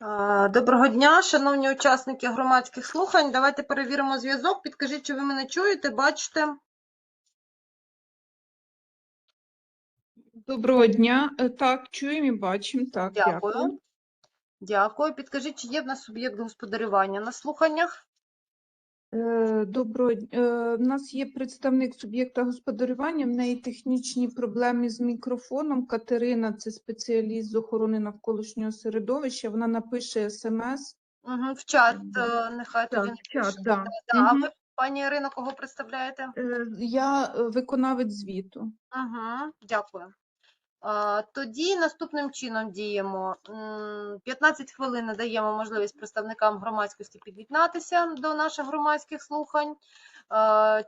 Доброго дня, шановні учасники громадських слухань. Давайте перевіримо зв'язок. Підкажіть, чи ви мене чуєте, бачите? Доброго дня. Е, Так, чуємо і бачимо. Так, Дякую. дякую. Дякую. Підкажіть, чи є в нас суб'єкт господарювання на слуханнях? Е, Доброго д- е, В нас є представник суб'єкта господарювання. В неї технічні проблеми з мікрофоном. Катерина це спеціаліст з охорони навколишнього середовища. Вона напише смс. Угу, в чат, е, нехай тоді напише. да. Да, А ви, пані Ірино, кого представляєте? Я виконавець звіту. Угу, дякую. Тоді наступним чином діємо. 15 хвилин надаємо можливість представникам громадськості під'єднатися до наших громадських слухань.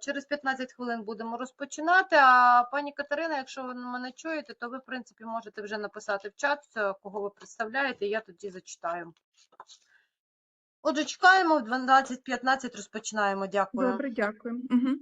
Через 15 хвилин будемо розпочинати. А пані Катерина, якщо ви мене чуєте, то ви, в принципі, можете вже написати в чат, кого ви представляєте, я тоді зачитаю. Отже, чекаємо, в 12.15 розпочинаємо. Дякую. Добре, дякую. Угу.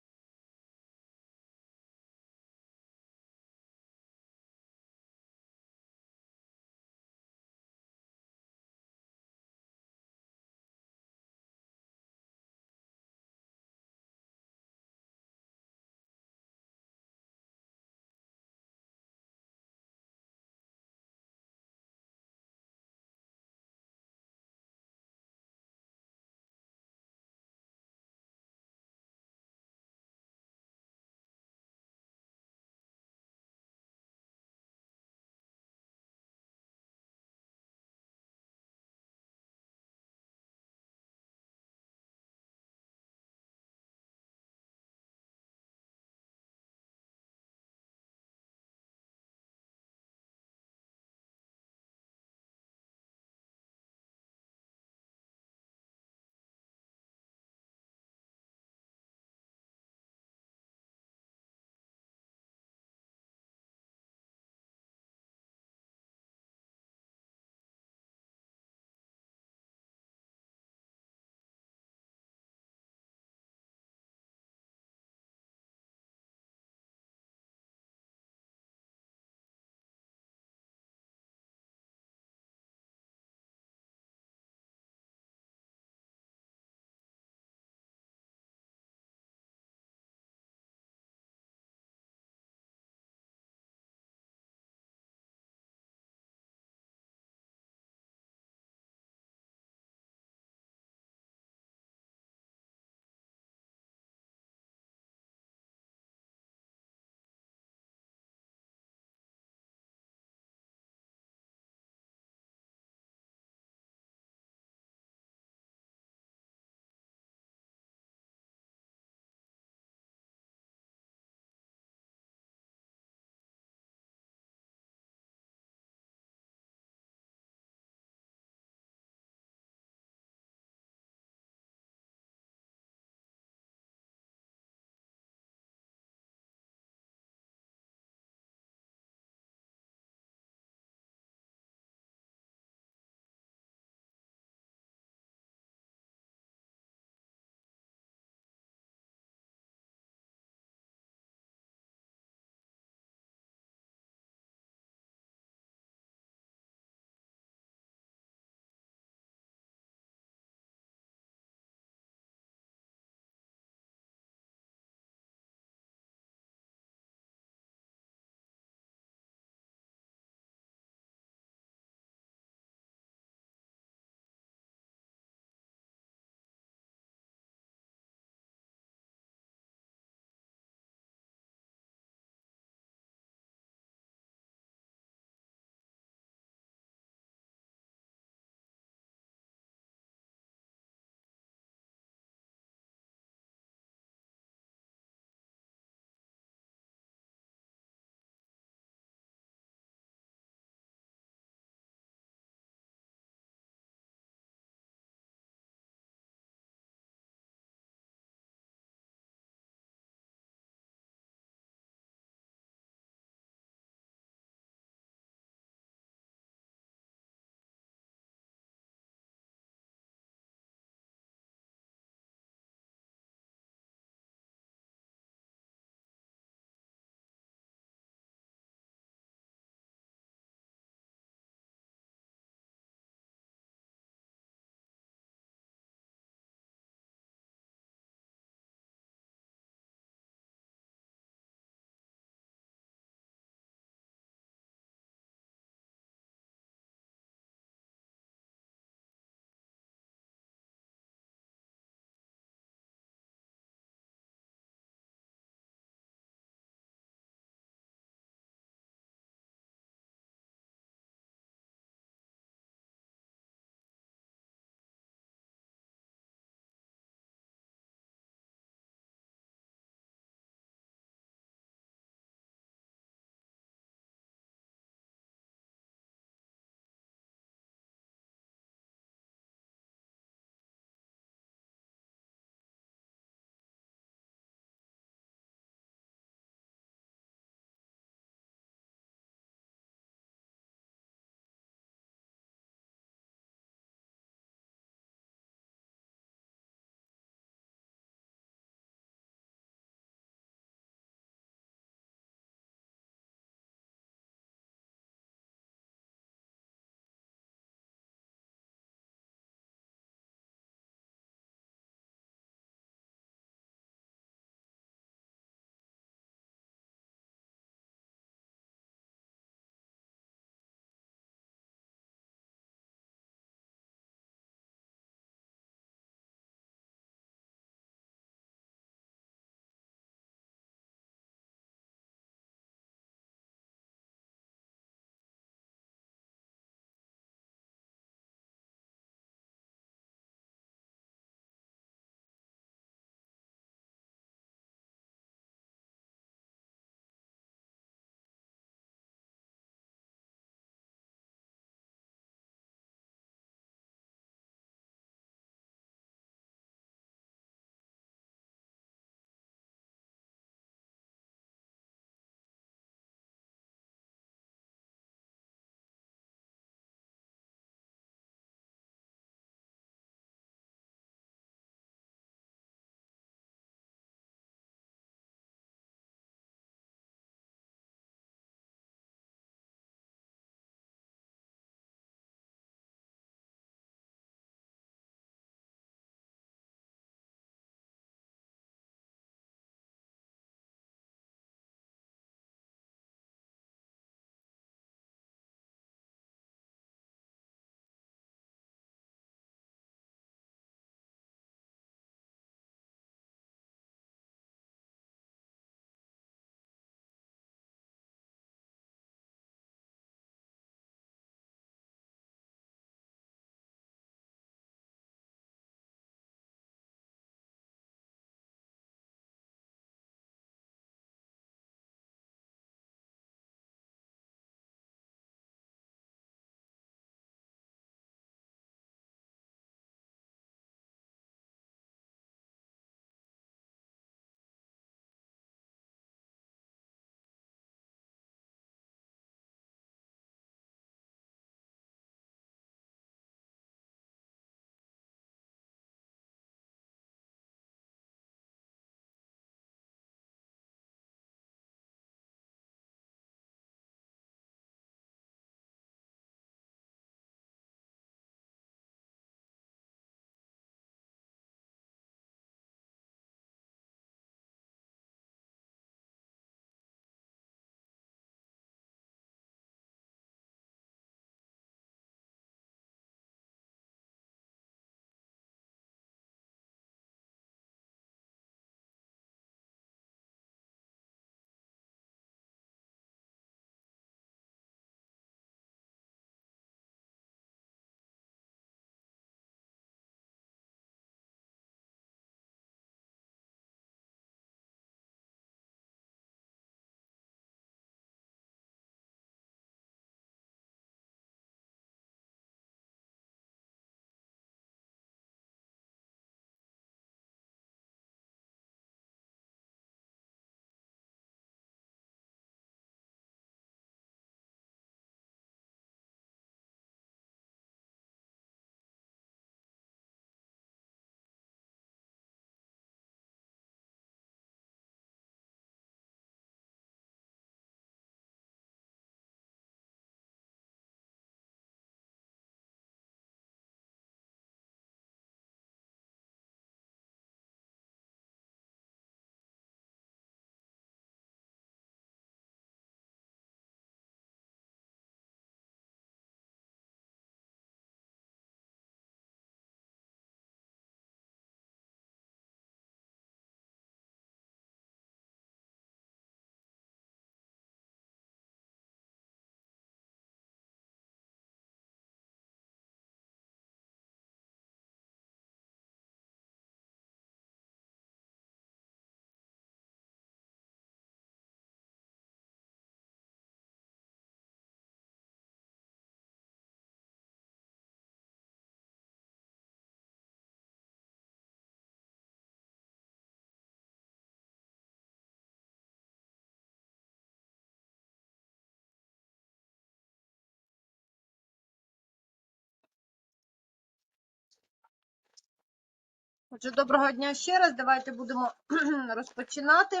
Отже, доброго дня ще раз. Давайте будемо розпочинати.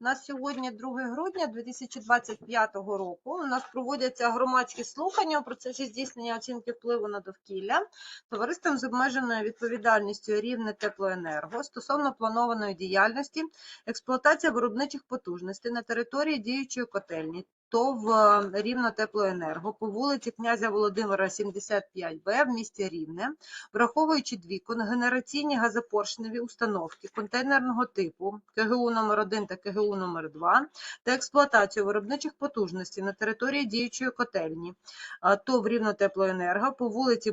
У нас сьогодні 2 грудня 2025 року. У нас проводяться громадські слухання у процесі здійснення оцінки впливу на довкілля товариством з обмеженою відповідальністю рівне теплоенерго стосовно планованої діяльності експлуатація виробничих потужностей на території діючої котельні ТОВ е, Рівно теплоенерго по вулиці князя Володимира 75Б в місті Рівне враховуючи дві конгенераційні газопоршневі установки контейнерного типу КГУ номер 1 та КГУ номер 2 та експлуатацію виробничих потужностей на території діючої котельні. А, ТОВ Рівнотеплоенерго по вулиці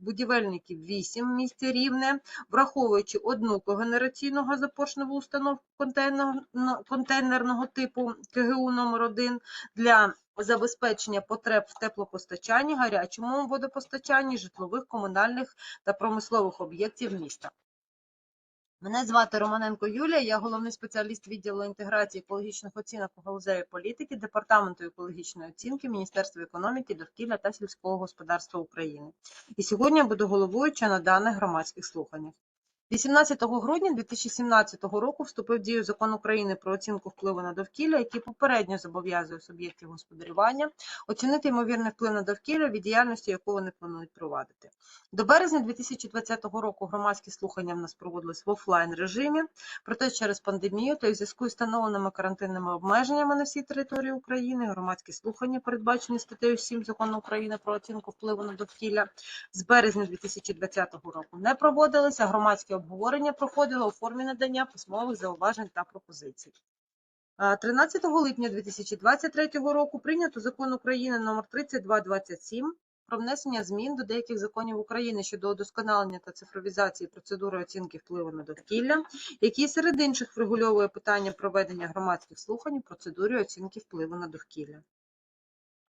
Будівельників 8 в місті Рівне, враховуючи одну когенераційну газопоршневу установку контейнерного типу КГУ номер 1 для забезпечення потреб в теплопостачанні, гарячому водопостачанні, житлових, комунальних та промислових об'єктів міста. Мене звати Романенко Юлія, я головний спеціаліст відділу інтеграції екологічних оцінок у галузевій політики Департаменту екологічної оцінки Міністерства економіки, довкілля та сільського господарства України. І сьогодні я буду головуюча на даних громадських слуханнях. 18 грудня 2017 року вступив в дію закон України про оцінку впливу на довкілля, який попередньо зобов'язує суб'єктів господарювання оцінити ймовірний вплив на довкілля від діяльності, яку вони планують провадити. До березня 2020 року громадські слухання в нас проводились в офлайн режимі, проте через пандемію та в зв'язку з встановленими карантинними обмеженнями на всій території України громадські слухання, передбачені статтею 7 закону України про оцінку впливу на довкілля, з березня 2020 року не проводилися. Громадське обговорення проходило у формі надання письмових зауважень та пропозицій. А, 13 липня 2023 року прийнято закон України номер 3227 про внесення змін до деяких законів України щодо удосконалення та цифровізації процедури оцінки впливу на довкілля, який серед інших врегульовує питання проведення громадських слухань у процедурі оцінки впливу на довкілля.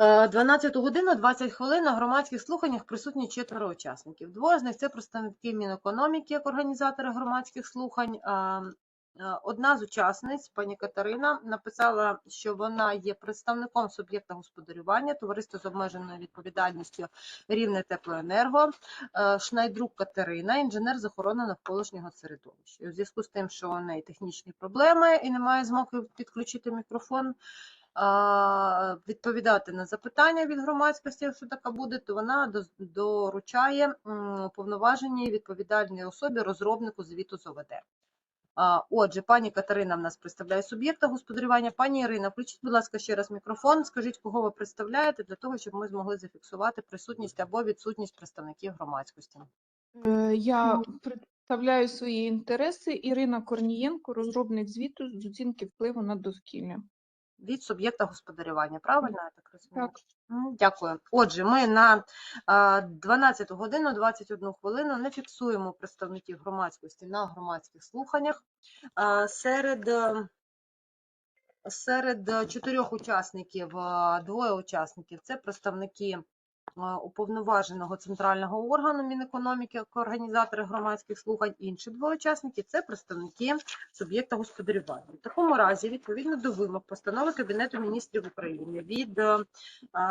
12 годину 20 хвилин на громадських слуханнях присутні четверо учасників. Двоє з них це представники Мінекономіки як організатори громадських слухань. А, е, Одна з учасниць, пані Катерина, написала, що вона є представником суб'єкта господарювання, товариство з обмеженою відповідальністю Рівне теплоенерго, Е, Шнайдрук Катерина, інженер з охорони навколишнього середовища. У зв'язку з тим, що у неї технічні проблеми і немає змоги підключити мікрофон, відповідати на запитання від громадськості, якщо така буде, то вона доручає повноваженій відповідальній особі розробнику звіту з ОВД. Отже, пані Катерина в нас представляє суб'єкта господарювання. Пані Ірина, включіть, будь ласка, ще раз мікрофон. Скажіть, кого ви представляєте, для того, щоб ми змогли зафіксувати присутність або відсутність представників громадськості. Е, Я представляю свої інтереси. Ірина Корнієнко, розробник звіту з оцінки впливу на довкілля. Від суб'єкта господарювання, правильно я так розумію? Так. Дякую. Отже, ми на а, 12 годину 21 хвилину не фіксуємо представників громадськості на громадських слуханнях. Серед, серед чотирьох учасників, двоє учасників це представники уповноваженого центрального органу Мінекономіки організатори громадських слухань. Інші два учасники це представники суб'єкта господарювання. В такому разі, відповідно до вимог постанови Кабінету міністрів України від е,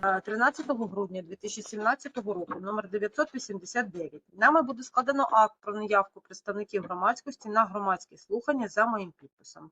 е, 13 грудня 2017 року, номер 989, нами буде складено акт про наявку представників громадськості на громадські слухання за моїм підписом.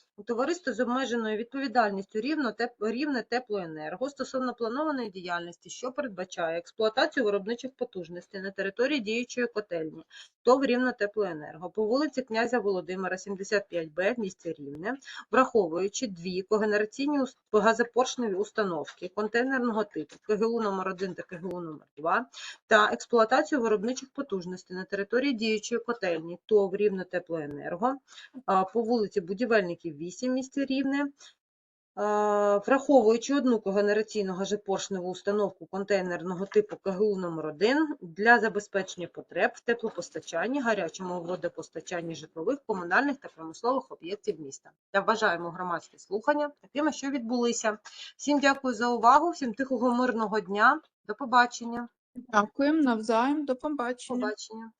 у товариство з обмеженою відповідальністю рівно рівне теплоенерго стосовно планованої діяльності, що передбачає експлуатацію виробничих потужностей на території діючої котельні, ТОВ рівно теплоенерго по вулиці князя Володимира, 75Б в місті Рівне, враховуючи дві когенераційні газопоршневі установки контейнерного типу КГУ номер 1 та КГУ номер 2 та експлуатацію виробничих потужностей на території діючої котельні ТОВ рівно теплоенерго по вулиці Будівельників 8 в місті Рівне, враховуючи одну когенераційну газопоршневу установку контейнерного типу КГУ номер 1 для забезпечення потреб в теплопостачанні, гарячому водопостачанні житлових, комунальних та промислових об'єктів міста. Я вважаємо громадські слухання такими, що відбулися. Всім дякую за увагу, всім тихого мирного дня. До побачення. Дякуємо навзаєм. До побачення. Побачення.